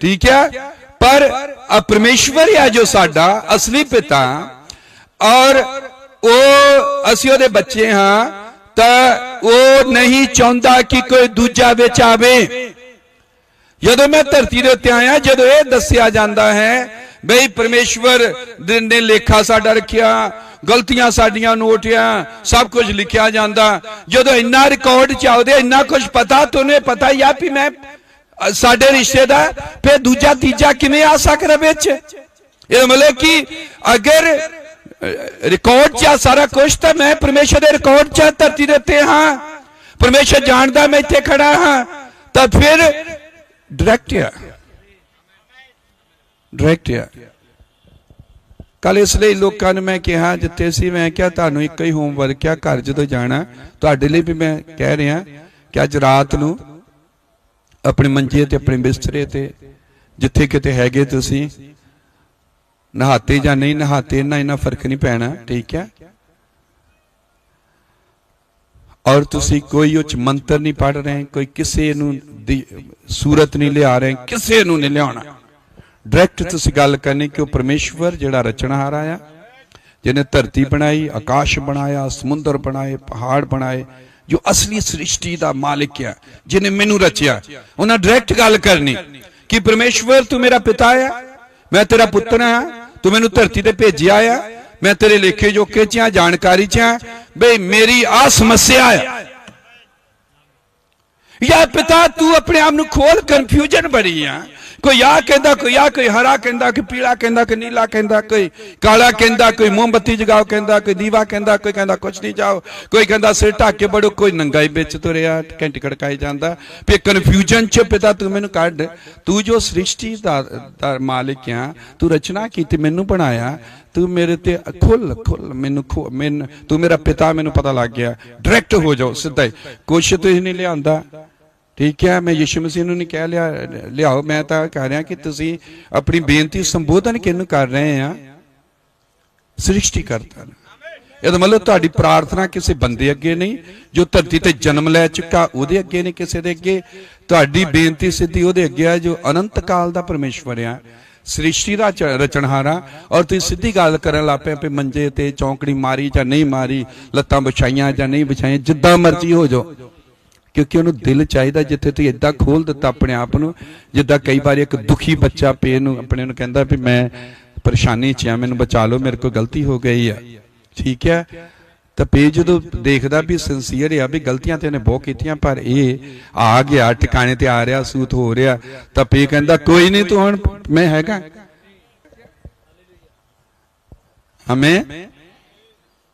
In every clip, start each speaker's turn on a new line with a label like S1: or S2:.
S1: ਠੀਕ ਹੈ ਪਰ ਪਰਮੇਸ਼ਵਰ ਹੈ ਜੋ ਸਾਡਾ ਅਸਲੀ ਪਿਤਾ। ਔਰ ਉਹ ਅਸੀਂ ਉਹਦੇ ਬੱਚੇ ਹਾਂ, ਤਾਂ ਉਹ ਨਹੀਂ ਚਾਹੁੰਦਾ ਕਿ ਕੋਈ ਦੂਜਾ ਵਿੱਚ ਆਵੇ। ਜਦੋਂ ਮੈਂ ਧਰਤੀ ਦੇ ਉੱਤੇ ਆਇਆ, ਜਦੋਂ ਇਹ ਦੱਸਿਆ ਜਾਂਦਾ ਹੈ, ਬਈ ਪਰਮੇਸ਼ਵਰ ਨੇ ਲੇਖਾ ਸਾਡਾ ਰੱਖਿਆ, ਗਲਤੀਆਂ ਸਾਡੀਆਂ ਨੋਟਿਆ ਸਭ ਕੁਝ ਲਿਖਿਆ ਜਾਂਦਾ। ਜਦੋਂ ਇੰਨਾ ਰਿਕਾਰਡ ਚਾਹਦੇ ਇੰਨਾ ਕੁਝ ਪਤਾ, ਤੁਹਾਨੂੰ ਪਤਾ ਹੀ ਆ ਵੀ ਮੈਂ ਸਾਡੇ ਰਿਸ਼ਤੇ ਦਾ ਫਿਰ ਦੂਜਾ ਤੀਜਾ ਕਿਵੇਂ ਆ ਸਕਦਾ ਵਿੱਚ? ਇਹ ਮਤਲਬ ਕਿ ਅਗਰ ਰਿਕਾਰਡ ਚ ਆ ਸਾਰਾ ਕੁਝ ਤਾਂ ਮੈਂ ਪਰਮੇਸ਼ਰ ਦੇ ਰਿਕਾਰਡ ਚ ਧਰਤੀ ਦੇ ਉੱਤੇ ਹਾਂ। ਪਰਮੇਸ਼ਰ ਜਾਣਦਾ ਮੈਂ ਇੱਥੇ ਖੜਾ ਹਾਂ। ਤਾਂ ਫਿਰ ਡਾਇਰੈਕਟ ਆ। ਡਾਇਰੈਕਟ ਆ। ਕੱਲ ਇਸ ਲਈ ਲੋਕਾਂ ਨੂੰ ਮੈਂ ਕਿਹਾ, ਜਿੱਥੇ ਸੀ ਮੈਂ ਕਿਹਾ, ਤੁਹਾਨੂੰ ਇੱਕ ਹੀ ਹੋਮਵਰਕ ਆ, ਘਰ ਜਦੋਂ ਜਾਣਾ, ਤੁਹਾਡੇ ਲਈ ਵੀ ਮੈਂ ਕਹਿ ਰਿਹਾ ਕਿ ਅੱਜ ਰਾਤ ਨੂੰ ਆਪਣੇ ਮੰਜੇ ਤੇ, ਆਪਣੇ ਬਿਸਤਰੇ ਤੇ, ਜਿੱਥੇ ਕਿਤੇ ਹੈਗੇ ਤੁਸੀਂ, ਨਹਾਤੇ ਜਾਂ ਨਹੀਂ ਨਹਾਤੇ, ਇੰਨਾ ਇੰਨਾ ਫ਼ਰਕ ਨਹੀਂ ਪੈਣਾ, ਠੀਕ ਹੈ? ਔਰ ਤੁਸੀਂ ਕੋਈ ਉੱਚ ਮੰਤਰ ਨਹੀਂ ਪੜ ਰਹੇ, ਕੋਈ ਕਿਸੇ ਨੂੰ ਦੀ ਸੂਰਤ ਨਹੀਂ ਲਿਆ ਰਹੇ, ਕਿਸੇ ਨੂੰ ਨਹੀਂ ਲਿਆਉਣਾ। ਡਾਇਰੈਕਟ ਤੁਸੀਂ ਗੱਲ ਕਰਨੀ ਕਿ ਉਹ ਪਰਮੇਸ਼ਵਰ ਜਿਹੜਾ ਰਚਣਹਾਰ ਆ ਜਿਹਨੇ ਧਰਤੀ ਬਣਾਈ, ਆਕਾਸ਼ ਬਣਾਇਆ, ਸਮੁੰਦਰ ਬਣਾਏ, ਪਹਾੜ ਬਣਾਏ, ਜੋ ਅਸਲੀ ਸ੍ਰਿਸ਼ਟੀ ਦਾ ਮਾਲਿਕ ਆ, ਜਿਹਨੇ ਮੈਨੂੰ ਰਚਿਆ। ਉਹਨਾਂ ਡਾਇਰੈਕਟ ਗੱਲ ਕਰਨੀ, ਕਿ ਪਰਮੇਸ਼ਵਰ ਤੂੰ ਮੇਰਾ ਪਿਤਾ ਆ, ਮੈਂ ਤੇਰਾ ਪੁੱਤਰ ਆ, ਤੂੰ ਮੈਨੂੰ ਧਰਤੀ ਤੇ ਭੇਜਿਆ ਆ, ਮੈਂ ਤੇਰੇ ਲੇਖੇ ਜੋਖੇ ਚ ਆ, ਜਾਣਕਾਰੀ ਚ ਆ, ਬਈ ਮੇਰੀ ਆ ਸਮੱਸਿਆ ਹੈ ਯਾ ਪਿਤਾ, ਤੂੰ ਆਪਣੇ ਆਪ ਨੂੰ ਖੋਲ ਕਨਫਿਊਜ਼ਨ ਬਣੀ ਆ। ਕੋਈ ਆ ਕਹਿੰਦਾ, ਕੋਈ ਆ ਕੋਈ ਹਰਾ ਕਹਿੰਦਾ, ਕੋਈ ਪੀਲਾ ਕਹਿੰਦਾ, ਕੋਈ ਨੀਲਾ ਕਹਿੰਦਾ, ਕੋਈ ਕਾਲਾ ਕਹਿੰਦਾ, ਕੋਈ ਮੋਮਬੱਤੀ ਜਗਾਓ ਕਹਿੰਦਾ, ਕੋਈ ਦੀਵਾ ਕਹਿੰਦਾ, ਕੋਈ ਕਹਿੰਦਾ ਕੁਛ ਨਹੀਂ ਜਾਓ। ਕੋਈ ਕਹਿੰਦਾ ਸਿਰ ਢੱਕ ਕੇ ਬੜੋ ਕੋਈ ਨੰਗਾ ਵਿੱਚ ਤੁਰਿਆ, ਘੰਟੀ ਖੜਕਾਈ ਜਾਂਦਾ। ਫੇ ਕਨਫਿਊਜ਼ਨ ਚ ਪਿਤਾ, ਤੂੰ ਮੈਨੂੰ ਕੱਢ। ਤੂੰ ਜੋ ਸ੍ਰਿਸ਼ਟੀ ਦਾ ਦਾ ਮਾਲਿਕ ਆ, ਤੂੰ ਰਚਨਾ ਕੀਤੀ, ਮੈਨੂੰ ਬਣਾਇਆ। ਤੂੰ ਮੇਰੇ ਤੇ ਖੁੱਲ ਖੁੱਲ, ਮੈਨੂੰ ਖੁ- ਮੈਨ, ਤੂੰ ਮੇਰਾ ਪਿਤਾ, ਮੈਨੂੰ ਪਤਾ ਲੱਗ ਗਿਆ। ਡਾਇਰੈਕਟ ਹੋ ਜਾਓ, ਸਿੱਧਾ ਹੀ। ਕੁਛ ਤੁਸੀਂ ਨਹੀਂ ਲਿਆਂਦਾ। ਠੀਕ ਹੈ, ਮੈਂ ਯਿਸੂ ਮਸੀਹ ਨੂੰ ਨਹੀਂ ਕਹਿ ਲਿਆ, ਲਿਆਓ, ਮੈਂ ਤਾਂ ਕਹਿ ਰਿਹਾ ਕਿ ਤੁਸੀਂ ਆਪਣੀ ਬੇਨਤੀ ਸੰਬੋਧਨ ਕਿਹਨੂੰ ਕਰ ਰਹੇ ਆ? ਸ੍ਰਿਸ਼ਟੀ ਕਰਤਾ। ਨੂੰ ਇਹਦਾ ਮਤਲਬ ਤੁਹਾਡੀ ਪ੍ਰਾਰਥਨਾ ਕਿਸੇ ਬੰਦੇ ਅੱਗੇ ਨਹੀਂ, ਜੋ ਧਰਤੀ ਤੇ ਜਨਮ ਲੈ ਚੁੱਕਾ, ਉਹਦੇ ਅੱਗੇ ਨਹੀਂ ਕਿਸੇ ਦੇ ਅੱਗੇ। ਤੁਹਾਡੀ ਬੇਨਤੀ ਸਿੱਧੀ ਉਹਦੇ ਅੱਗੇ ਆ, ਜੋ ਅਨੰਤ ਕਾਲ ਦਾ ਪਰਮੇਸ਼ਵਰ ਆ। ਸ੍ਰਿਸ਼ਟੀ ਦਾ ਚ- ਰਚਨਹਾਰਾ ਔਰ ਤੁਸੀਂ ਸਿੱਧੀ ਗੱਲ ਕਰਨ ਲੱਗ ਪਏ ਵੀ ਮੰਜੇ ਤੇ ਚੌਂਕੜੀ ਮਾਰੀ ਜਾਂ ਨਹੀਂ ਮਾਰੀ, ਲੱਤਾਂ ਵਿਛਾਈਆਂ ਜਾਂ ਨਹੀਂ ਵਿਛਾਈਆਂ, ਜਿੱਦਾਂ ਮਰਜ਼ੀ ਹੋ ਜਾਓ। ਕਿਉਂਕਿ ਉਹਨੂੰ ਦਿਲ ਚਾਹੀਦਾ ਜਿੱਥੇ ਤੁਸੀਂ ਇਦਾਂ ਖੋਲ ਦਿੱਤਾ ਆਪਣੇ ਆਪ ਨੂੰ, ਜਿੱਦਾਂ ਕਈ ਵਾਰ ਇੱਕ ਦੁਖੀ ਬੱਚਾ ਪੇ ਨੂੰ ਆਪਣੇ ਨੂੰ ਕਹਿੰਦਾ ਵੀ ਮੈਂ ਪਰੇਸ਼ਾਨੀ 'ਚ ਆ, ਮੈਨੂੰ ਬਚਾ ਲਓ, ਮੇਰੇ ਕੋਲ ਗਲਤੀ ਹੋ ਗਈ ਆ। ਠੀਕ ਹੈ ਤਾਂ ਪੇ ਜਦੋਂ ਦੇਖਦਾ ਵੀ ਸਿੰਸੀਅਰ ਆ ਵੀ ਗਲਤੀਆਂ ਤੇ ਇਹਨੇ ਬਹੁਤ ਕੀਤੀਆਂ, ਪਰ ਇਹ ਆ ਗਿਆ, ਟਿਕਾਣੇ ਤੇ ਆ ਰਿਹਾ, ਸੂਤ ਹੋ ਰਿਹਾ। ਤਾਂ ਪੇ ਕਹਿੰਦਾ, ਕੋਈ ਨਹੀਂ, ਤੂੰ ਹੁਣ ਮੈਂ ਹੈਗਾ। ਹਮੇ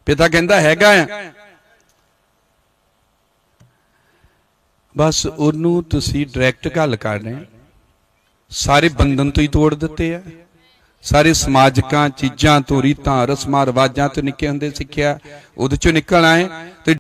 S1: ਪਿਤਾ ਕਹਿੰਦਾ, ਹੈਗਾ ਆ। ਬਸ ਉਹਨੂੰ ਤੁਸੀਂ ਡਾਇਰੈਕਟ ਗੱਲ ਕਰ ਰਹੇ ਸਾਰੇ ਬੰਧਨ ਤੋਂ ਹੀ ਤੋੜ ਦਿੱਤੇ ਆ। ਸਾਰੇ ਸਮਾਜਿਕਾਂ, ਚੀਜ਼ਾਂ ਤੋਂ, ਰੀਤਾਂ, ਰਸਮਾਂ, ਰਿਵਾਜਾਂ ਤੋਂ ਨਿੱਕੇ ਹੁੰਦੇ ਸਿੱਖਿਆ, ਉਹਦੇ ਚੋਂ ਨਿਕਲ ਆਏ ਤੇ